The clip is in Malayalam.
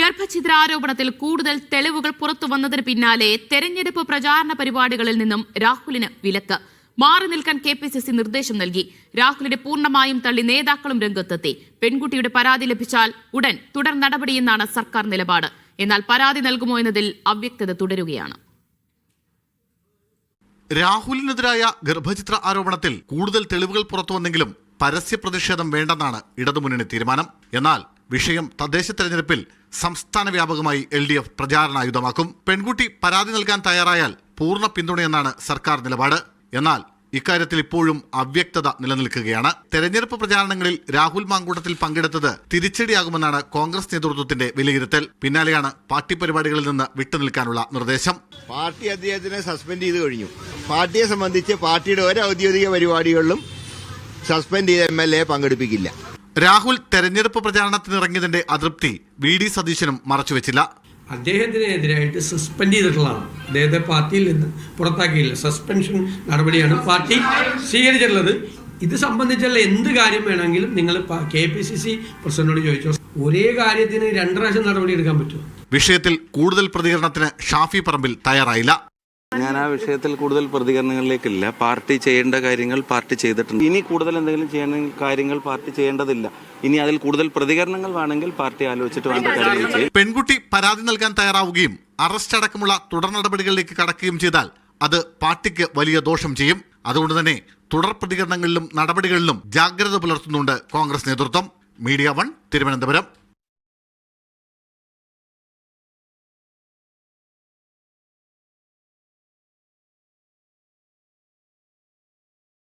ഗർഭഛിദ്ര ആരോപണത്തിൽ കൂടുതൽ തെളിവുകൾ പുറത്തു വന്നതിന് പിന്നാലെ തെരഞ്ഞെടുപ്പ് പ്രചാരണ പരിപാടികളിൽ നിന്നും രാഹുലിന് വിലക്ക്. മാറി നിൽക്കാൻ കെ പി സി സി നിർദ്ദേശം നൽകി. രാഹുലിനെ പൂർണമായും തള്ളി നേതാക്കളും രംഗത്തെത്തി. പെൺകുട്ടിയുടെ പരാതി ലഭിച്ചാൽ ഉടൻ തുടർ നടപടിയെന്നാണ് സർക്കാർ നിലപാട്. എന്നാൽ പരാതി നൽകുമോ എന്നതിൽ അവ്യക്തത തുടരുകയാണ്. രാഹുലിനെതിരായ ഗർഭചിത്ര ആരോപണത്തിൽ കൂടുതൽ തെളിവുകൾ പുറത്തുവന്നെങ്കിലും പരസ്യ പ്രതിഷേധം വേണ്ടെന്നാണ് ഇടതുമുന്നണി തീരുമാനം. എന്നാൽ വിഷയം തദ്ദേശ തെരഞ്ഞെടുപ്പിൽ സംസ്ഥാന വ്യാപകമായി എൽ ഡി എഫ് പ്രചാരണായുധമാക്കും പെൺകുട്ടി പരാതി നൽകാൻ തയ്യാറായാൽ പൂർണ പിന്തുണയെന്നാണ് സർക്കാർ നിലപാട്. എന്നാൽ ഇക്കാര്യത്തിൽ ഇപ്പോഴും അവ്യക്തത നിലനിൽക്കുകയാണ്. തെരഞ്ഞെടുപ്പ് പ്രചാരണങ്ങളിൽ രാഹുൽ മാങ്കൂട്ടത്തിൽ പങ്കെടുത്തത് തിരിച്ചടിയാകുമെന്നാണ് കോൺഗ്രസ് നേതൃത്വത്തിന്റെ വിലയിരുത്തൽ. പിന്നാലെയാണ് പാർട്ടി പരിപാടികളിൽ നിന്ന് വിട്ടുനിൽക്കാനുള്ള നിർദ്ദേശം. പാർട്ടി അദ്ദേഹത്തിനെ സസ്പെൻഡ് ചെയ്ത് കഴിഞ്ഞു. പാർട്ടിയെ സംബന്ധിച്ച് പാർട്ടിയുടെ ഒരു ഔദ്യോഗിക പരിപാടികളിലും സസ്പെൻഡ് ചെയ്ത എം പങ്കെടുപ്പിക്കില്ല. രാഹുൽ തെരഞ്ഞെടുപ്പ് പ്രചാരണത്തിന് ഇറങ്ങിയതിന്റെ അതൃപ്തി വി ഡി സതീശനും മറച്ചുവെച്ചില്ല. അദ്ദേഹത്തിനെതിരായിട്ട് സസ്പെൻഡ് ചെയ്തിട്ടുള്ളതാണ്. അദ്ദേഹത്തെ പാർട്ടിയിൽ നിന്ന് പുറത്താക്കിയില്ല. സസ്പെൻഷൻ നടപടിയാണ് പാർട്ടി സ്വീകരിച്ചിട്ടുള്ളത്. ഇത് സംബന്ധിച്ചുള്ള എന്ത് കാര്യം വേണമെങ്കിലും നിങ്ങൾ കെ പി സി സി പ്രസിഡന്റിനോട് ചോദിച്ചോ. ഒരേ കാര്യത്തിന് രണ്ട് പ്രാവശ്യം നടപടി എടുക്കാൻ പറ്റുമോ? വിഷയത്തിൽ കൂടുതൽ പ്രതികരണത്തിന് ഷാഫി പറമ്പിൽ തയ്യാറായില്ല. ഞാൻ ആ വിഷയത്തിൽ കൂടുതൽ പ്രതികരണങ്ങളിലേക്കില്ല. പാർട്ടി ചെയ്യേണ്ട കാര്യങ്ങൾ പാർട്ടി ചെയ്തിട്ടുണ്ട്. ഇനി കൂടുതൽ എന്തെങ്കിലും ചെയ്യുന്ന കാര്യങ്ങൾ പാർട്ടി ചെയ്യേണ്ടതില്ല. ഇനി അതിൽ കൂടുതൽ പ്രതികരണങ്ങൾ വേണമെങ്കിൽ പാർട്ടി ആലോചിച്ചിട്ട് വേണ്ട കാര്യങ്ങൾ ചെയ്യും. പെൺകുട്ടി പരാതി നൽകാൻ തയ്യാറാവുകയും അറസ്റ്റ് അടക്കമുള്ള തുടർ നടപടികളിലേക്ക് കടക്കുകയും ചെയ്താൽ അത് പാർട്ടിക്ക് വലിയ ദോഷം ചെയ്യും. അതുകൊണ്ട് തന്നെ തുടർ പ്രതികരണങ്ങളിലും നടപടികളിലും ജാഗ്രത പുലർത്തുന്നുണ്ട് കോൺഗ്രസ് നേതൃത്വം. Media one Thiruvananthapuram.